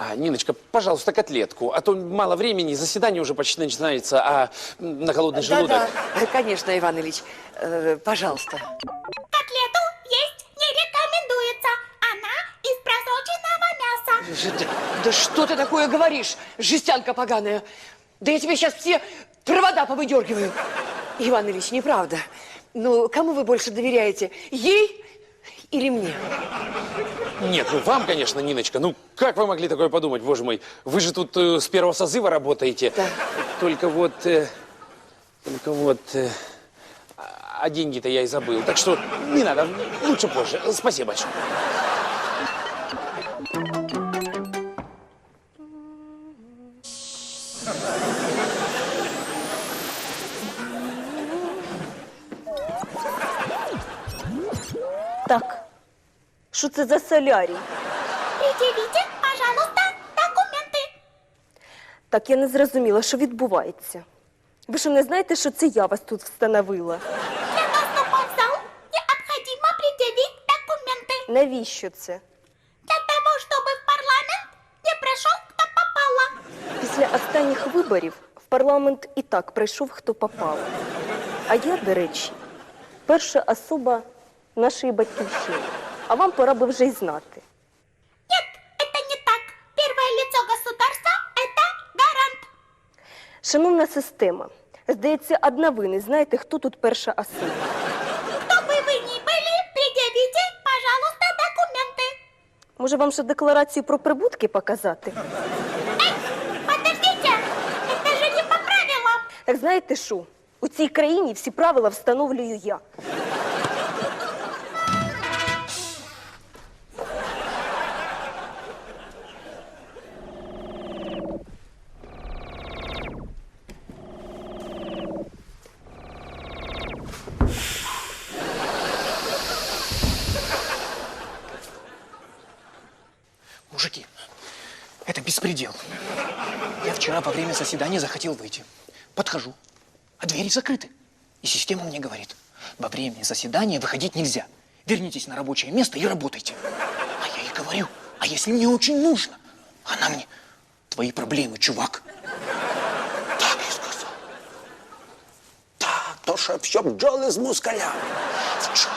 А, Ниночка, пожалуйста, котлетку, а то мало времени, заседание уже почти начинается, а на голодный желудок... Да-да, конечно, Иван Ильич. Э, пожалуйста. Котлету есть не рекомендуется. Она из просроченного мяса. Да, да что ты такое говоришь, жестянка поганая? Да я тебе сейчас все провода повыдергиваю. Иван Ильич, неправда. Ну, кому вы больше доверяете? Ей или мне? Нет, ну вам, конечно, Ниночка. Ну, как вы могли такое подумать, боже мой? Вы же тут э, с первого созыва работаете. Да. Только вот... э, только вот... э, а а деньги-то я и забыл. Так что не надо, лучше позже. Спасибо большое. що це за солярій? Предъявите, пожалуйста, документы. Так, я не зрозуміла, що відбувається. Ви що не знаєте, що це я вас тут встановила? Для доступа в зал необходимо предъявить документы. Навіщо це? Для того, чтобы в парламент не пришел кто попало. Після останніх виборів в парламент і так прийшов хто попав. А я, до речі, перша особа нашої батьківщини. А вам пора би вже й знати. Нет, это не так. Первое лицо государства – это гарант. Шановна система, здається, одна ви не знаєте, хто тут перша особа. Кто бы вы ни были, предъявите, пожалуйста, документы. Може, вам ще декларацію про прибутки показати? Подождите, это же не по правилам. Так знаєте що? У цій країні всі правила встановлюю я. беспредел. Я вчера во время заседания захотел выйти. Подхожу, а двери закрыты. И система мне говорит, во время заседания выходить нельзя. Вернитесь на рабочее место и работайте. А я ей говорю, а если мне очень нужно? Она мне, твои проблемы, чувак. Так і сказав. Так, то щоб, щоб бджоли з мускалями. Вчора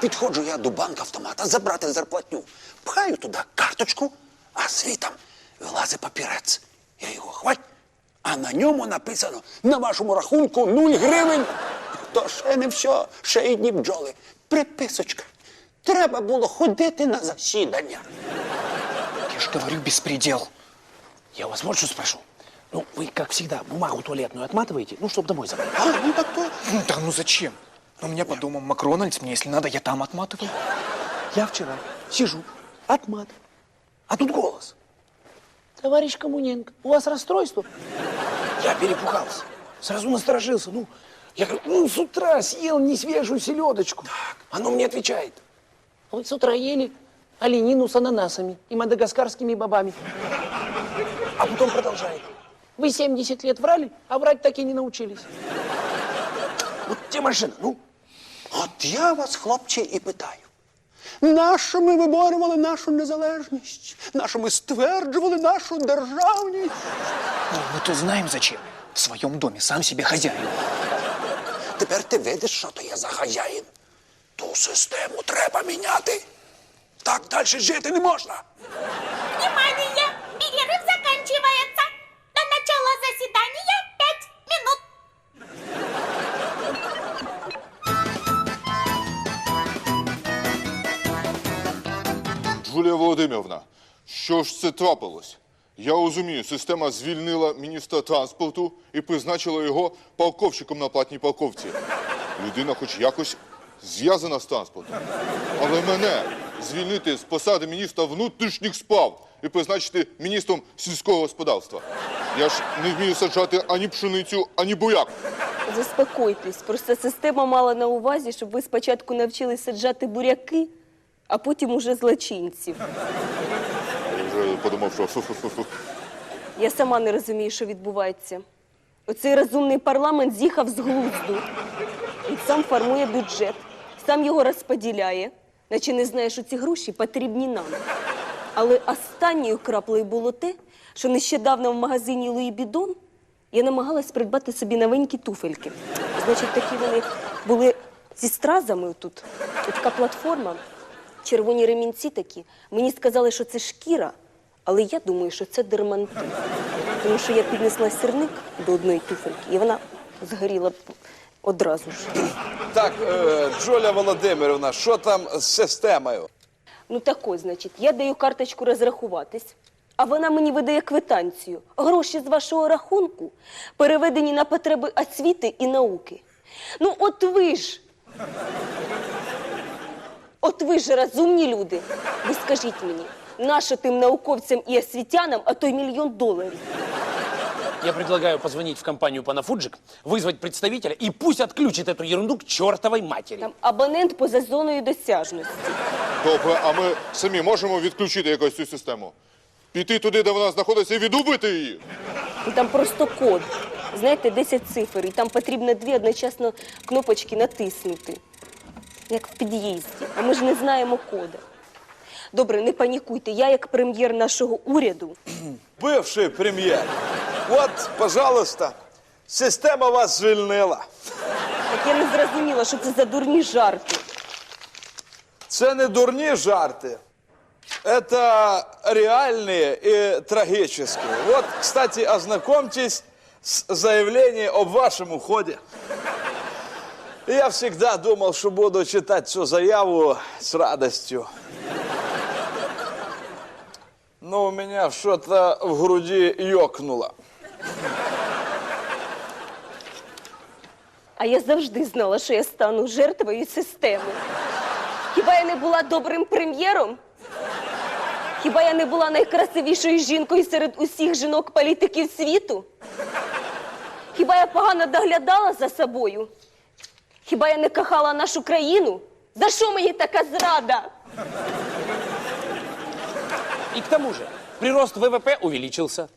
підходжу я до банк автомата забрати зарплатню. Пхаю туди карточку, а звітом вилазить папірець. Я його хвать, а на ньому написано на вашому рахунку 0 гривень. То ще не все, ще й одні бджоли. Приписочка. Треба було ходити на засідання. Я же говорю, беспредел. Я у вас вот что спрошу. Ну, вы, как всегда, бумагу туалетную отматываете, ну, чтобы домой забрать. А, ну так то. Ну, да ну зачем? Ну, у меня под домом Макдональдс, мне если надо, я там отматываю. Я вчера сижу, отматываю, а тут голос. Товарищ Коммуненко, у вас расстройство? Я перепугался, сразу насторожился. Ну, я говорю, ну, с утра съел несвежую селедочку. Так. Оно мне отвечает. Вы с утра ели оленину с ананасами и мадагаскарскими бобами. А потом продолжает. Вы 70 лет врали, а врать так и не научились. Вот те машина, ну, От я вас, хлопці, і питаю. Нащо ми виборювали нашу незалежність? Нащо ми стверджували нашу державність? Ну, мы-то знаем зачем. В своєму домі сам себе хазяїн. Тепер ти видиш, що то є за хазяїн. Ту систему треба міняти. Так далі жити не можна. Володимировна, що ж це трапилось? Я розумію, система звільнила міністра транспорту і призначила його полковщиком на платній полковці. Людина хоч якось зв'язана з транспортом. Але мене звільнити з посади міністра внутрішніх справ і призначити міністром сільського господарства. Я ж не вмію саджати ані пшеницю, ані буряк. Заспокойтесь, просто система мала на увазі, щоб ви спочатку навчились саджати буряки, а потім уже злочинців. Я вже подумав, що фу-фу-фу. Я сама не розумію, що відбувається. Оцей розумний парламент з'їхав з глузду. Він сам формує бюджет, сам його розподіляє, наче не знає, що ці гроші потрібні нам. Але останньою краплею було те, що нещодавно в магазині Луї Бідон я намагалась придбати собі новенькі туфельки. Значить, такі вони були зі стразами тут. І така платформа, червоні ремінці такі. Мені сказали, що це шкіра, але я думаю, що це дермантин. Тому що я піднесла сірник до одної туфельки, і вона згоріла одразу ж. Так, е, Джоля Володимирівна, що там з системою? Ну так ось, значить, я даю карточку розрахуватись, а вона мені видає квитанцію. Гроші з вашого рахунку переведені на потреби освіти і науки. Ну, от ви ж. От ви ж розумні люди. Ви скажіть мені, нащо тим науковцям і освітянам, а той мільйон доларів? Я предлагаю позвонить в компанию Панафуджик, вызвать представителя и пусть отключит эту ерунду к чертовой матери. Там абонент поза зоною досяжності. Добре, а ми самі можемо відключити якось цю систему? Піти туди, де вона знаходиться, і відубити її. І там просто код. Знаєте, 10 цифр, і там потрібно дві одночасно кнопочки натиснути. Як в під'їзді. А ми ж не знаємо кода. Добре, не панікуйте. Я, як прем'єр нашого уряду, Бивший прем'єр. От, пожалуйста, система вас звільнила. так я не зрозуміла, що це за дурні жарти. Це не дурні жарти. Это реальные и трагические. Вот, кстати, ознакомьтесь с заявлением об вашем уходе. Я всегда думал, что буду читать всю заяву с радостью. Но у меня что-то в груди ёкнуло. А я завжди знала, що я стану жертвою системи. Хіба я не була добрим прем'єром? Хіба я не була найкрасивішою жінкою серед усіх жінок-політиків світу? Хіба я погано доглядала за собою? Хіба я не кохала нашу країну? За що мені така зрада? И к тому же, прирост ВВП увеличился.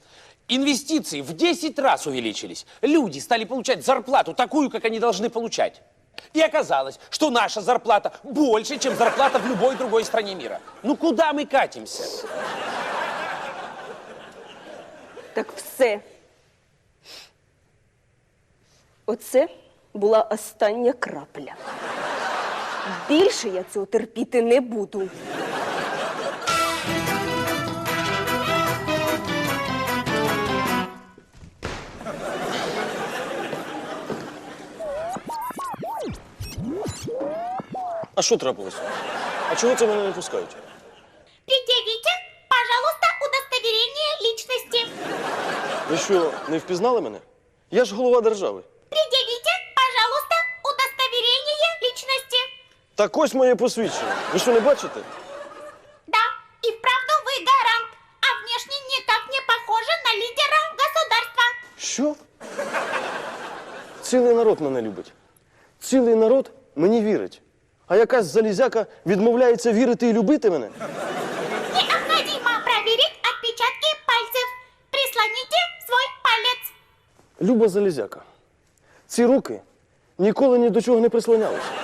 Инвестиции в 10 раз увеличились. Люди стали получать зарплату такую, как они должны получать. И оказалось, что наша зарплата больше, чем зарплата в любой другой стране мира. Ну куда мы катимся? Так все. Оце була остання крапля. Більше я цього терпіти не буду. А що трапилось? А чого це мене не пускають? Предъявите, пожалуйста, удостоверение личности. Ви що, не впізнали мене? Я ж голова держави. Так ось моє посвідчення. Ви що не бачите? Да, и вправду вы гарант, а внешне никак не похожи на лидера государства. Що? Цілий народ мене любить. Цілий народ мені вірить. А якась залізяка відмовляється вірити і любити мене. Необходимо проверить отпечатки пальцев. Прислоните свой палец. Люба залізяка. Ці руки ніколи ні до чого не прислонялися.